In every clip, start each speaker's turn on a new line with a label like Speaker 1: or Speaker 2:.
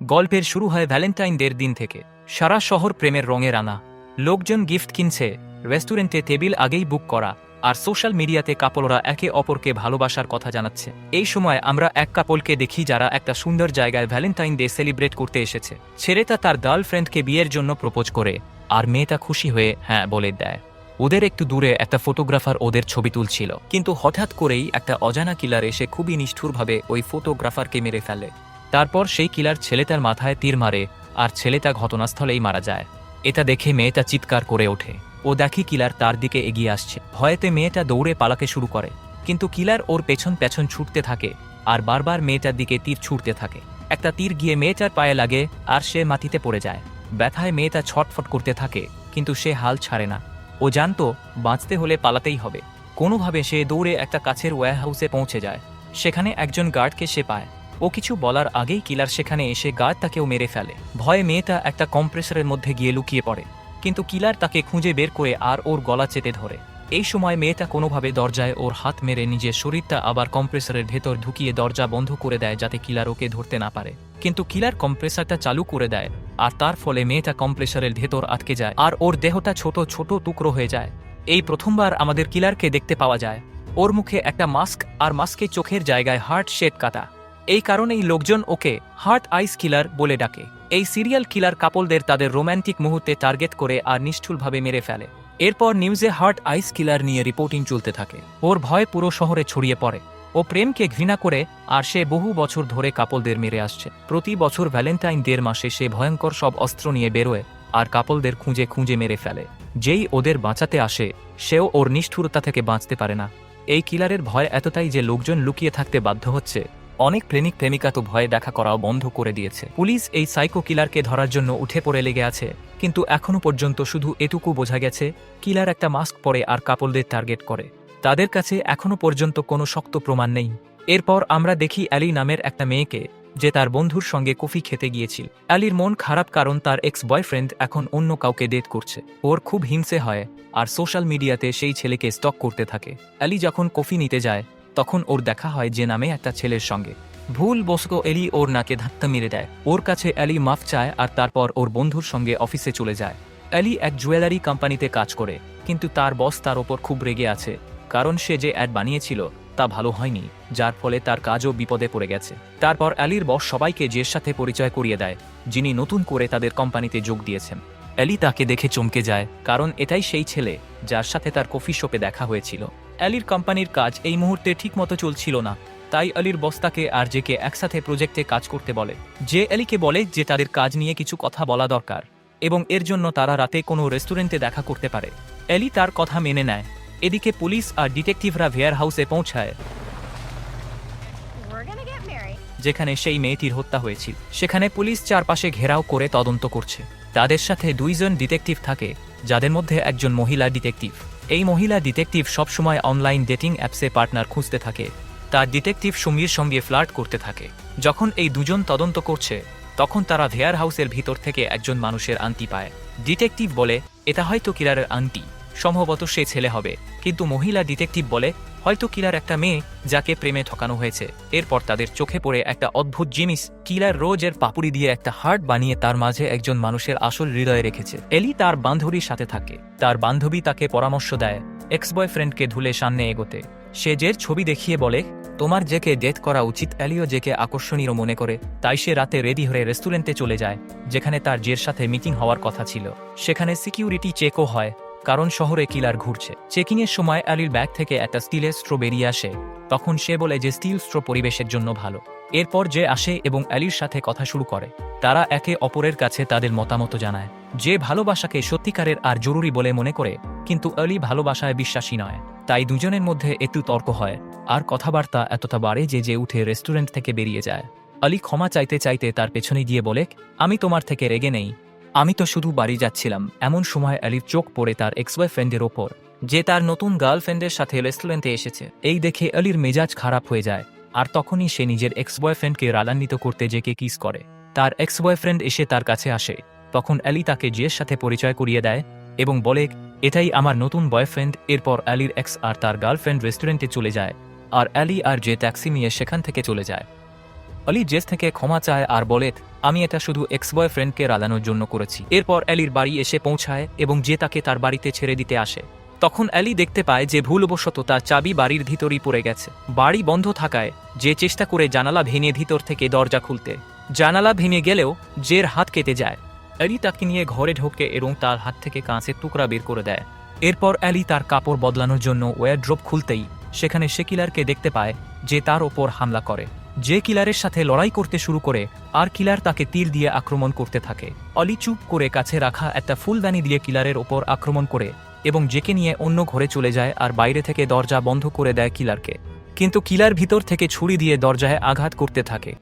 Speaker 1: গল্পের শুরু হয় ভ্যালেন্টাইন ডের দিন থেকে। সারা শহর প্রেমের রঙে রানা লোকজন গিফট কিনছে, রেস্টুরেন্টে টেবিল আগেই বুক করা, আর সোশ্যাল মিডিয়াতে কাপলরা একে অপরকে ভালোবাসার কথা জানাচ্ছে। এই সময় আমরা এক কাপলকে দেখি যারা একটা সুন্দর জায়গায় ভ্যালেন্টাইন ডে সেলিব্রেট করতে এসেছে। ছেলেটা তার গার্লফ্রেন্ডকে বিয়ের জন্য প্রপোজ করে, আর মেয়েটা খুশি হয়ে হ্যাঁ বলে দেয়। ওদের একটু দূরে একটা ফটোগ্রাফার ওদের ছবি তুলছিল। কিন্তু হঠাৎ করেই একটা অজানা কিলার এসে খুবই নিষ্ঠুরভাবে ওই ফটোগ্রাফারকে মেরে ফেলে। তারপর সেই কিলার ছেলেটার মাথায় তীর মারে আর ছেলেটা ঘটনাস্থলেই মারা যায়। এটা দেখে মেয়েটা চিৎকার করে ওঠে। ও দেখি কিলার তার দিকে এগিয়ে আসছে। ভয়েতে মেয়েটা দৌড়ে পালাতে শুরু করে। কিন্তু কিলার ওর পেছন পেছন ছুটতে থাকে আর বারবার মেয়েটার দিকে তীর ছুটতে থাকে। একটা তীর গিয়ে মেয়েটার পায়ে লাগে আর সে মাটিতে পড়ে যায়। ব্যথায় মেয়েটা ছটফট করতে থাকে, কিন্তু সে হাল ছাড়ে না। ও জানতো, বাঁচতে হলে পালাতেই হবে। কোনোভাবে সে দৌড়ে একটা কাছের ওয়্যারহাউসে পৌঁছে যায়। সেখানে একজন গার্ডকে সে পায়। ও কিছু বলার আগেই কিলার সেখানে এসে গার্ড তাকেও মেরে ফেলে। ভয়ে মেয়েটা একটা কম্প্রেসারের মধ্যে গিয়ে লুকিয়ে পড়ে। কিন্তু কিলার তাকে খুঁজে বের করে আর ওর গলা চেতে ধরে। এই সময় মেয়েটা কোনোভাবে দরজায় ওর হাত মেরে নিজের শরীরটা আবার কম্প্রেসরের ভেতর ঢুকিয়ে দরজা বন্ধ করে দেয় যাতে কিলার ওকে ধরতে না পারে। কিন্তু কিলার কম্প্রেসারটা চালু করে দেয় আর তার ফলে মেয়েটা কম্প্রেসারের ভেতর আটকে যায় আর ওর দেহটা ছোট ছোট টুকরো হয়ে যায়। এই প্রথমবার আমাদের কিলারকে দেখতে পাওয়া যায়। ওর মুখে একটা মাস্ক আর মাস্কে চোখের জায়গায় হার্ট শেড কাটা। এই কারণেই লোকজন ওকে হার্ট আইস কিলার বলে ডাকে। এই সিরিয়াল কিলার কাপলদের তাদের রোম্যান্টিক মুহূর্তে টার্গেট করে আর নিষ্ঠুলভাবে মেরে ফেলে। এরপর নিউজে হার্ট আইস কিলার নিয়ে রিপোর্টিং চলতে থাকে। ওর ভয় পুরো শহরে ছড়িয়ে পড়ে। ও প্রেমকে ঘৃণা করে আর সে বহু বছর ধরে কাপলদের মেরে আসছে। প্রতি বছর ভ্যালেন্টাইন ডের মাসে সে ভয়ঙ্কর সব অস্ত্র নিয়ে বেরোয় আর কাপলদের খুঁজে খুঁজে মেরে ফেলে। যেই ওদের বাঁচাতে আসে, সেও ওর নিষ্ঠুরতা থেকে বাঁচতে পারে না। এই কিলারের ভয় এতটাই যে লোকজন লুকিয়ে থাকতে বাধ্য হচ্ছে। অনেক প্রেমিক প্রেমিকা তো ভয়ে দেখা করাও বন্ধ করে দিয়েছে। পুলিশ এই সাইকো কিলারকে ধরার জন্য উঠে পড়ে লেগে আছে, কিন্তু এখনও পর্যন্ত শুধু এটুকু বোঝা গেছে কিলার একটা মাস্ক পরে আর কাপলদের টার্গেট করে। তাদের কাছে এখনও পর্যন্ত কোনো শক্ত প্রমাণ নেই। এরপর আমরা দেখি অ্যালি নামের একটা মেয়েকে, যে তার বন্ধুর সঙ্গে কফি খেতে গিয়েছিল। অ্যালির মন খারাপ কারণ তার এক্স বয়ফ্রেন্ড এখন অন্য কাউকে ডেট করছে। ওর খুব হিংসে হয়, আর সোশ্যাল মিডিয়াতে সেই ছেলেকে স্টক করতে থাকে। অ্যালি যখন কফি নিতে যায় তখন ওর দেখা হয় যে নামে একটা ছেলের সঙ্গে। ভুল বসক এলি ওর নাকে ধাক্কা মেরে দেয়। ওর কাছে অ্যালি মাফ চায় আর তারপর ওর বন্ধুর সঙ্গে অফিসে চলে যায়। অ্যালি এক জুয়েলারি কোম্পানিতে কাজ করে, কিন্তু তার বস তার ওপর খুব রেগে আছে, কারণ সে যে অ্যাড বানিয়েছিল তা ভালো হয়নি, যার ফলে তার কাজও বিপদে পড়ে গেছে। তারপর অ্যালির বস সবাইকে জের সাথে পরিচয় করিয়ে দেয়, যিনি নতুন করে তাদের কোম্পানিতে যোগ দিয়েছেন। অ্যালি তাকে দেখে চমকে যায়, কারণ এটাই সেই ছেলে, যার সাথে তার কফি শপে দেখা হয়েছিল। অ্যালির কোম্পানির কাজ এই মুহূর্তে ঠিকমতো চলছিল না। তাই আলির বস্তাকে আর জেকে একসাথে প্রজেক্টে কাজ করতে বলে। যে অ্যালিকে বলে যে তাদের কাজ নিয়ে কিছু কথা বলা দরকার এবং এর জন্য তারা রাতে কোনো রেস্টুরেন্টে দেখা করতে পারে। অ্যালি তার কথা মেনে নেয়। এদিকে পুলিশ আর ডিটেকটিভরা ভেয়ার হাউসে পৌঁছায়. যেখানে সেই মেয়েটির হত্যা হয়েছিল। সেখানে পুলিশ চারপাশে ঘেরাও করে তদন্ত করছে। তাদের সাথে দুইজন ডিটেকটিভ থাকে যাদের মধ্যে একজন মহিলা ডিটেকটিভ। এই মহিলা ডিটেকটিভ সবসময় অনলাইন ডেটিং অ্যাপসে পার্টনার খুঁজতে থাকে। তার ডিটেকটিভ সুমির সঙ্গে ফ্লার্ট করতে থাকে। যখন এই দুজন তদন্ত করছে, তখন তারা ভেয়ার হাউসের ভিতর থেকে একজন মানুষের আন্টি পায়। ডিটেকটিভ বলে, এটা হয়তো কিরারের আন্টি সম্ভবত সে ছেলে হবে। কিন্তু মহিলা ডিটেকটিভ বলে হয়তো কিলার একটা মেয়ে যাকে প্রেমে ঠকানো হয়েছে। এরপর তাদের চোখে পড়ে একটা অদ্ভুত জিনিস। কিলার রোজের পাপুড়ি দিয়ে একটা হার্ট বানিয়ে তার মাঝে একজন মানুষের আসল হৃদয়ে রেখেছে। এলি তার বান্ধবীর সাথে থাকে। তার বান্ধবী তাকে পরামর্শ দেয় এক্স বয়ফ্রেন্ডকে ধুলে সামনে এগোতে। সে জের ছবি দেখিয়ে বলে, তোমার জেকে ডেট করা উচিত অ্যালিও জেকে আকর্ষণীয় মনে করে। তাই সে রাতে রেডি হয়ে রেস্টুরেন্টে চলে যায়, যেখানে তার জের সাথে মিটিং হওয়ার কথা ছিল। সেখানে সিকিউরিটি চেকও হয়। কারণ শহরে কিলার ঘুরছে। চেকিংয়ের সময় অ্যালির ব্যাগ থেকে একটা স্টিলের স্ট্রো বেরিয়ে আসে, তখন সে বলে যে স্টিল স্ট্রো পরিবেশের জন্য ভালো। এরপর যে আসে এবং অ্যালির সাথে কথা শুরু করে, তারা একে অপরের কাছে তাদের মতামত জানায়। যে ভালোবাসাকে সত্যিকারের আর জরুরি বলে মনে করে, কিন্তু অলি ভালোবাসায় বিশ্বাসী নয়। তাই দুজনের মধ্যে একটু তর্ক হয়, আর কথাবার্তা এতটা বাড়ে যে যে উঠে রেস্টুরেন্ট থেকে বেরিয়ে যায়। আলী ক্ষমা চাইতে চাইতে তার পেছনে গিয়ে বলে, আমি তোমার থেকে রেগে নেই। আমি তো শুধু বাড়ি যাচ্ছিলাম। এমন সময় আলির চোখ পড়ে তার এক্স বয়ফ্রেন্ডের ওপর, যে তার নতুন গার্লফ্রেন্ডের সাথে রেস্টুরেন্টে এসেছে। এই দেখে আলির মেজাজ খারাপ হয়ে যায়, আর তখনই সে নিজের এক্স বয়ফ্রেন্ডকে রাগান্বিত করতে জেকে কিস করে। তার এক্স বয়ফ্রেন্ড এসে তার কাছে আসে, তখন অ্যালি তাকে জিয়ের সাথে পরিচয় করিয়ে দেয় এবং বলে, এটাই আমার নতুন বয়ফ্রেন্ড এরপর অ্যালির এক্স আর তার গার্লফ্রেন্ড রেস্টুরেন্টে চলে যায়, আর অ্যালি আর যে ট্যাক্সি নিয়ে সেখান থেকে চলে যায়। অলি জেস থেকে ক্ষমা চায় আর বলে, আমি এটা শুধু এক্স বয়ফ্রেন্ডকে রালানোর জন্য করেছি। এরপর অ্যালির বাড়ি এসে পৌঁছায় এবং যে তাকে তার বাড়িতে ছেড়ে দিতে আসে। তখন অ্যালি দেখতে পায় যে ভুলবশত তার চাবি বাড়ির ভিতরই পড়ে গেছে। বাড়ি বন্ধ থাকায় যে চেষ্টা করে জানালা ভেঙে ভিতর থেকে দরজা খুলতে, জানালা ভেঙে গেলেও জের হাত কেটে যায়। অ্যালি তাকে নিয়ে ঘরে ঢোকে এবং তার হাত থেকে কাঁচের টুকরা বের করে দেয়। এরপর অ্যালি তার কাপড় বদলানোর জন্য ওয়ারড্রপ খুলতেই সেখানে সে কিলারকে দেখতে পায় যে তার ওপর হামলা করে। যে কিলারের সাথে লড়াই করতে শুরু করে, আর কিলার তাকে তীর দিয়ে আক্রমণ করতে থাকে। অলি চুপ করে কাছে রাখা একটা ফুলদানি দিয়ে কিলারের ওপর আক্রমণ করে এবং জেকে নিয়ে অন্য ঘরে চলে যায় আর বাইরে থেকে দরজা বন্ধ করে দেয় কিলারকে। কিন্তু কিলার ভিতর থেকে ছুরি দিয়ে দরজায় আঘাত করতে থাকে।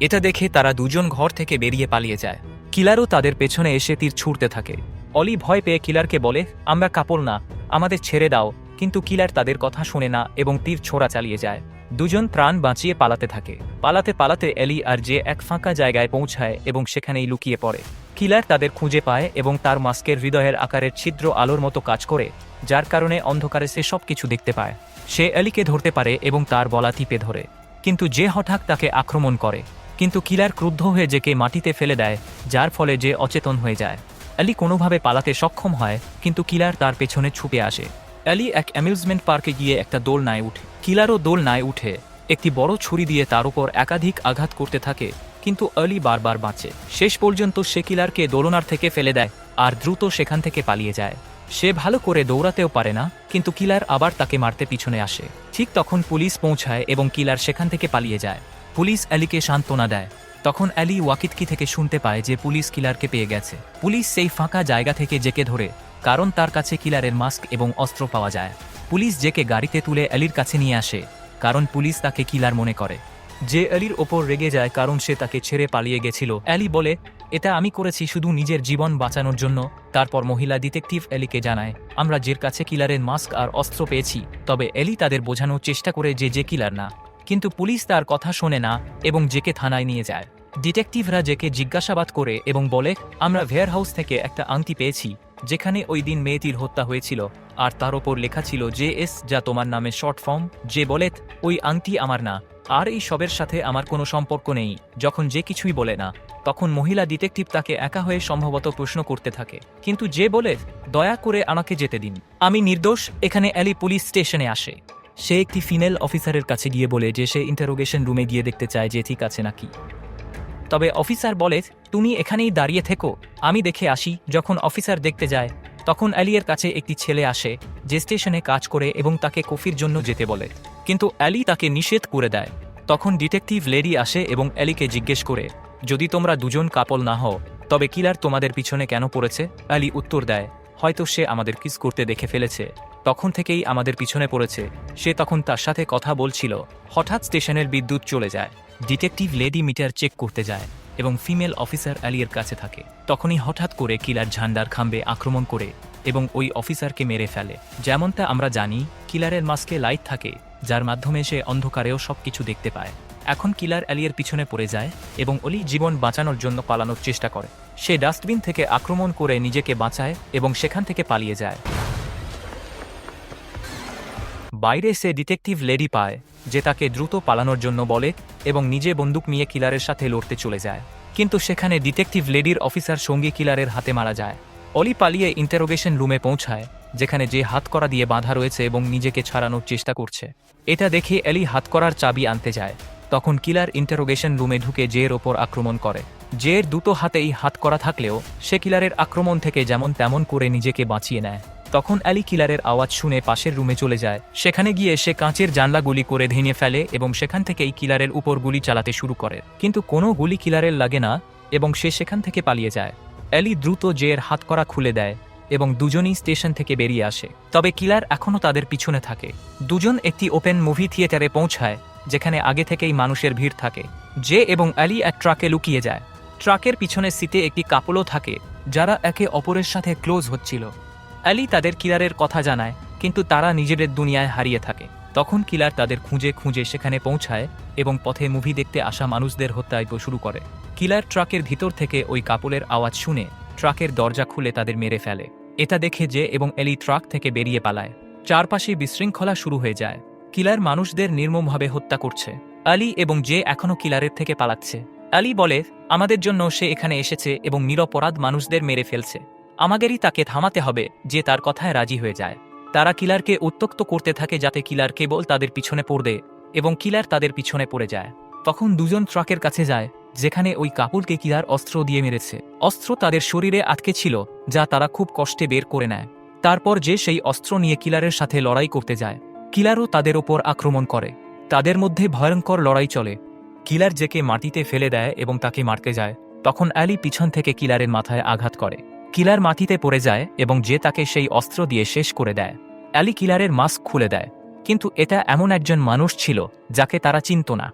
Speaker 1: এটা দেখে তারা দুজন ঘর থেকে বেরিয়ে পালিয়ে যায়। কিলারও তাদের পেছনে এসে তীর ছুড়তে থাকে। অলি ভয় পেয়ে কিলারকে বলে, আমরা কাপড় না, আমাদের ছেড়ে দাও। কিন্তু কিলার তাদের কথা শুনে না এবং তীর ছোড়া চালিয়ে যায়। দুজন প্রাণ বাঁচিয়ে পালাতে থাকে। পালাতে পালাতে এলি আর যে এক ফাঁকা জায়গায় পৌঁছায় এবং সেখানেই লুকিয়ে পড়ে। কিলার তাদের খুঁজে পায় এবং তার মাস্কের হৃদয়ের আকারের ছিদ্র আলোর মতো কাজ করে, যার কারণে অন্ধকারে সে সবকিছু দেখতে পায়। সে এলিকে ধরতে পারে এবং তার বলা টিপে ধরে। কিন্তু যে হঠাৎ তাকে আক্রমণ করে। কিন্তু কিলার ক্রুদ্ধ হয়ে জেকে মাটিতে ফেলে দেয়, যার ফলে যে অচেতন হয়ে যায়। অ্যালি কোনোভাবে পালাতে সক্ষম হয়, কিন্তু কিলার তার পেছনে ছুপে আসে। অ্যালি এক অ্যামিউজমেন্ট পার্কে গিয়ে একটা দোলনায় উঠে। কিলারও দোলনায় উঠে। একটি বড় ছুরি দিয়ে তার উপর একাধিক আঘাত করতে থাকে, কিন্তু অলি বারবার বাঁচে। শেষ পর্যন্ত সে কিলারকে দোলনার থেকে ফেলে দেয় আর দ্রুত সেখান থেকে পালিয়ে যায়। সে ভালো করে দৌড়াতেও পারে না, কিন্তু কিলার আবার তাকে মারতে পিছনে আসে। ঠিক তখন পুলিশ পৌঁছায় এবং কিলার সেখান থেকে পালিয়ে যায়। পুলিশ অ্যালিকে সান্ত্বনা দেয়। তখন অ্যালি ওয়াকিটকি থেকে শুনতে পায় যে পুলিশ কিলারকে পেয়ে গেছে। পুলিশ সেই ফাঁকা জায়গা থেকে জেকে ধরে কারণ তার কাছে কিলারের মাস্ক এবং অস্ত্র পাওয়া যায়। পুলিশ জেকে গাড়িতে তুলে অ্যালির কাছে নিয়ে আসে, কারণ পুলিশ তাকে কিলার মনে করে। যে অ্যালির ওপর রেগে যায় কারণ সে তাকে ছেড়ে পালিয়ে গেছিল। অ্যালি বলে, এটা আমি করেছি শুধু নিজের জীবন বাঁচানোর জন্য। তারপর মহিলা ডিটেকটিভ এলিকে জানায়, আমরা জের কাছে কিলারের মাস্ক আর অস্ত্র পেয়েছি, তবে এলি তাদের বোঝানোর চেষ্টা করে যে যে কিলার না। কিন্তু পুলিশ তার কথা শোনে না এবং জেকে থানায় নিয়ে যায়। ডিটেকটিভরা জেকে জিজ্ঞাসাবাদ করে এবং বলে, আমরা ভেয়ার হাউস থেকে একটা আংটি পেয়েছি। যেখানে ওই দিন মেয়েটির হত্যা হয়েছিল, আর তার ওপর লেখা ছিল জে এস, যা তোমার নামে শর্ট ফর্ম, যে বলে ওই আংটি আমার না। আর এই সবের সাথে আমার কোনো সম্পর্ক নেই, যখন যে কিছুই বলে না। তখন মহিলা ডিটেকটিভ তাকে একা হয়ে সম্ভবত প্রশ্ন করতে থাকে। কিন্তু যে বলে দয়া করে আমাকে যেতে দিন। আমি নির্দোষ, এখানে অ্যালি পুলিশ স্টেশনে আসে। সে একটি ফিমেল অফিসারের কাছে গিয়ে বলে যে সে ইন্টারোগেশন রুমে গিয়ে দেখতে চায় যে ঠিক আছে নাকি। তবে অফিসার বলে, তুমি এখানেই দাঁড়িয়ে থেকো। আমি দেখে আসি, যখন অফিসার দেখতে যায়, তখন অ্যালিয়ের কাছে একটি ছেলে আসে, যে স্টেশনে কাজ করে এবং তাকে কফির জন্য যেতে বলে। কিন্তু অ্যালি তাকে নিষেধ করে দেয়। তখন ডিটেকটিভ লেডি আসে এবং অ্যালিকে জিজ্ঞেস করে, যদি তোমরা দুজন কাপল না হও, তবে কিলার তোমাদের পিছনে কেন পড়েছে? অ্যালি উত্তর দেয়, হয়তো সে আমাদের কিস করতে দেখে ফেলেছে। তখন থেকেই আমাদের পিছনে পড়েছে। সে তখন তার সাথে কথা বলছিল। হঠাৎ স্টেশনের বিদ্যুৎ চলে যায়। ডিটেকটিভ লেডি মিটার চেক করতে যায় এবং ফিমেল অফিসার অ্যালিয়ের কাছে থাকে। তখনই হঠাৎ করে কিলার ঝান্ডার খাম্বে আক্রমণ করে এবং ওই অফিসারকে মেরে ফেলে। যেমনটা আমরা জানি, কিলারের মাস্কে লাইট থাকে, যার মাধ্যমে সে অন্ধকারেও সবকিছু দেখতে পায়। এখন কিলার অ্যালিয়ের পিছনে পড়ে যায় এবং অলি জীবন বাঁচানোর জন্য পালানোর চেষ্টা করে। সে ডাস্টবিন থেকে আক্রমণ করে নিজেকে বাঁচায় এবং সেখান থেকে পালিয়ে যায়। বাইরে সে ডিটেকটিভ লেডি পায়, যে তাকে দ্রুত পালানোর জন্য বলে এবং নিজে বন্দুক নিয়ে কিলারের সাথে লড়তে চলে যায়। কিন্তু সেখানে ডিটেকটিভ লেডির অফিসার সঙ্গী কিলারের হাতে মারা যায়। অলি পালিয়ে ইন্টারোগেশন রুমে পৌঁছায়, যেখানে যে হাতকড়া দিয়ে বাঁধা রয়েছে এবং নিজেকে ছাড়ানোর চেষ্টা করছে। এটা দেখে এলি হাতকড়ার চাবি আনতে যায়। তখন কিলার ইন্টারোগেশন রুমে ঢুকে জের ওপর আক্রমণ করে। জের দুটো হাতেই হাত করা থাকলেও সে কিলারের আক্রমণ থেকে যেমন তেমন করে নিজেকে বাঁচিয়ে নেয়। তখন অ্যালি কিলারের আওয়াজ শুনে পাশের রুমে চলে যায়। সেখানে গিয়ে সে কাঁচের জানলা গুলি করে ভেঙে ফেলে এবং সেখান থেকেই কিলারের উপর গুলি চালাতে শুরু করে। কিন্তু কোনো গুলি কিলারের লাগে না এবং সে সেখান থেকে পালিয়ে যায়। অ্যালি দ্রুত জের হাত করা খুলে দেয় এবং দুজনই স্টেশন থেকে বেরিয়ে আসে। তবে কিলার এখনও তাদের পিছনে থাকে। দুজন একটি ওপেন মুভি থিয়েটারে পৌঁছায়, যেখানে আগে থেকেই মানুষের ভিড় থাকে। জে এবং অ্যালি এক ট্রাকে লুকিয়ে যায়। ট্রাকের পিছনে সিটে একটি কাপলও থাকে, যারা একে অপরের সাথে ক্লোজ হচ্ছিল। অ্যালি তাদের কিলারের কথা জানায়, কিন্তু তারা নিজেদের দুনিয়ায় হারিয়ে থাকে। তখন কিলার তাদের খুঁজে খুঁজে সেখানে পৌঁছায় এবং পথে মুভি দেখতে আসা মানুষদের হত্যায় শুরু করে। কিলার ট্রাকের ভিতর থেকে ওই কাপলের আওয়াজ শুনে ট্রাকের দরজা খুলে তাদের মেরে ফেলে। এটা দেখে যে এবং এলি ট্রাক থেকে বেরিয়ে পালায়। চারপাশে বিশৃঙ্খলা শুরু হয়ে যায়। কিলার মানুষদের নির্মমভাবে হত্যা করছে। আলী এবং যে এখনও কিলারের থেকে পালাচ্ছে। আলী বলে, আমাদের জন্য সে এখানে এসেছে এবং নিরপরাধ মানুষদের মেরে ফেলছে। আমাদেরই তাকে থামাতে হবে যে তার কথায় রাজি হয়ে যায়। তারা কিলারকে উত্তক্ত করতে থাকে যাতে কিলার কেবল তাদের পিছনে পড়বে এবং কিলার তাদের পিছনে পড়ে যায়। তখন দুজন ট্রাকের কাছে যায়, যেখানে ওই কাপুলকে কিলার অস্ত্র দিয়ে মেরেছে। অস্ত্র তাদের শরীরে আটকে ছিল, যা তারা খুব কষ্টে বের করে নেয়। তারপর যে সেই অস্ত্র নিয়ে কিলারের সাথে লড়াই করতে যায়, কিলারও তাদের ওপর আক্রমণ করে। তাদের মধ্যে ভয়ঙ্কর লড়াই চলে। কিলার জেকে মাটিতে ফেলে দেয় এবং তাকে মারতে যায়, তখন অ্যালি পিছন থেকে কিলারের মাথায় আঘাত করে। কিলার মাটিতে পড়ে যায় এবং যে তাকে সেই অস্ত্র দিয়ে শেষ করে দেয়। অ্যালি কিলারের মাস্ক খুলে দেয়। কিন্তু এটা এমন একজন মানুষ ছিল যাকে তারা চিনত না।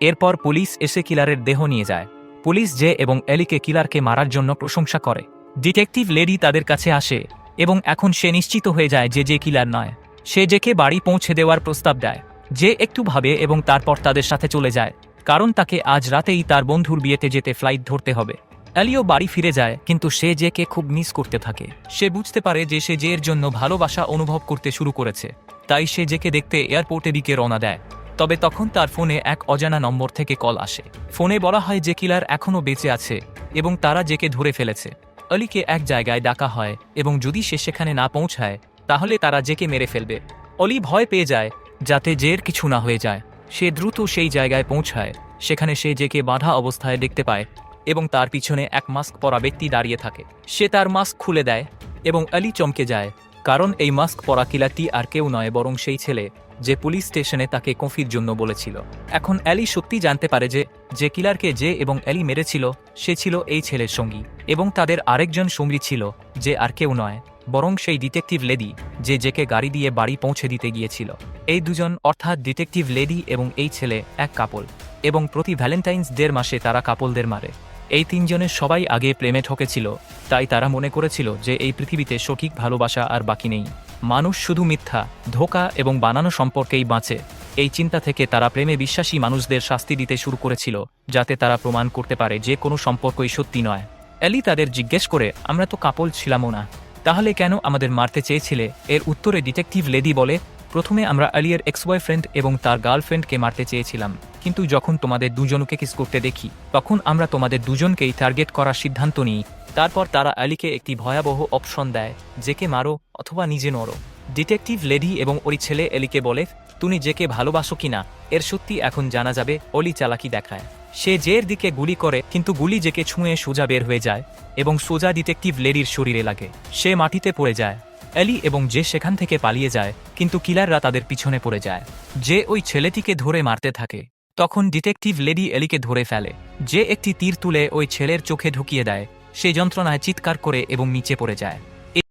Speaker 1: এরপর পুলিশ এসে কিলারের দেহ নিয়ে যায়। পুলিশ যে এবং এলিকে কিলারকে মারার জন্য প্রশংসা করে। ডিটেকটিভ লেডি তাদের কাছে আসে এবং এখন সে নিশ্চিত হয়ে যায় যে যে কিলার নয়। সে জেকে বাড়ি পৌঁছে দেওয়ার প্রস্তাব দেয়। যে একটু ভাবে এবং তারপর তাদের সাথে চলে যায়। কারণ তাকে আজ রাতেই তার বন্ধুর বিয়েতে যেতে ফ্লাইট ধরতে হবে। অ্যালিও বাড়ি ফিরে যায়, কিন্তু সে জেকে খুব মিস করতে থাকে। সে বুঝতে পারে যে সে জের জন্য ভালোবাসা অনুভব করতে শুরু করেছে। তাই সে জেকে দেখতে এয়ারপোর্টের দিকে রওনা দেয়। তবে তখন তার ফোনে এক অজানা নম্বর থেকে কল আসে। ফোনে বলা হয় যে কিলার এখনও বেঁচে আছে এবং তারা জেকে ধরে ফেলেছে। অলিকে এক জায়গায় ডাকা হয় এবং যদি সে সেখানে না পৌঁছায়, তাহলে তারা জেকে মেরে ফেলবে। অলি ভয় পেয়ে যায় যাতে জের কিছু না হয়ে যায়। সে দ্রুত সেই জায়গায় পৌঁছায়, সেখানে সে জেকে বাঁধা অবস্থায় দেখতে পায় এবং তার পিছনে এক মাস্ক পরা ব্যক্তি দাঁড়িয়ে থাকে। সে তার মাস্ক খুলে দেয় এবং আলি চমকে যায়, কারণ এই মাস্ক পরা কিলারটি আর কেউ নয়, বরং সেই ছেলে যে পুলিশ স্টেশনে তাকে কফির জন্য বলেছিল। এখন অ্যালি সত্যি জানতে পারে যে যে কিলারকে যে এবং অ্যালি মেরেছিল, সে ছিল এই ছেলের সঙ্গী এবং তাদের আরেকজন সঙ্গী ছিল, যে আর কেউ নয়। বরং সেই ডিটেকটিভ লেডি, যে জেকে গাড়ি দিয়ে বাড়ি পৌঁছে দিতে গিয়েছিল। এই দুজন অর্থাৎ ডিটেকটিভ লেডি এবং এই ছেলে এক কাপল এবং প্রতি ভ্যালেন্টাইন্স দেড় মাসে তারা কাপলদের মারে। এই তিনজনের সবাই আগে প্রেমে ঠকেছিল, তাই তারা মনে করেছিল যে এই পৃথিবীতে সঠিক ভালোবাসা আর বাকি নেই। মানুষ শুধু মিথ্যা, ধোকা এবং বানানো সম্পর্কেই বাঁচে। এই চিন্তা থেকে তারা প্রেমে বিশ্বাসী মানুষদের শাস্তি দিতে শুরু করেছিল, যাতে তারা প্রমাণ করতে পারে যে কোনো সম্পর্কই সত্যি নয়। এলি তাদের জিজ্ঞেস করে, আমরা তো কাপল ছিলামও না। তাহলে কেন আমাদের মারতে চেয়েছিলে? এর উত্তরে ডিটেকটিভ লেডি বলে, প্রথমে আমরা আলিয়ার এক্স বয়ফ্রেন্ড এবং তার গার্লফ্রেন্ডকে মারতে চেয়েছিলাম। কিন্তু যখন তোমাদের দুজনকে কিস করতে দেখি, তখন আমরা তোমাদের দুজনকেই টার্গেট করার সিদ্ধান্ত নিই। তারপর তারা আলিকে একটি ভয়াবহ অপশন দেয় যেকে মারো অথবা নিজে নড়ো। ডিটেকটিভ লেডি এবং ওই ছেলে এলিকে বলে, তুমি যেকে ভালোবাসো কিনা? এর সত্যি এখন জানা যাবে, অলি চালাকি দেখায়। সে জের দিকে গুলি করে, কিন্তু গুলি জেকে ছুঁয়ে সোজা বের হয়ে যায় এবং সোজা ডিটেকটিভ লেডির শরীরে লাগে। সে মাটিতে পড়ে যায়। এলি এবং যে সেখান থেকে পালিয়ে যায়, কিন্তু কিলাররা তাদের পিছনে পড়ে যায়। যে ওই ছেলেটিকে ধরে মারতে থাকে। তখন ডিটেকটিভ লেডি এলিকে ধরে ফেলে। যে একটি তীর তুলে ওই ছেলের চোখে ঢুকিয়ে দেয়। সে যন্ত্রণায় চিৎকার করে এবং নিচে পড়ে যায়।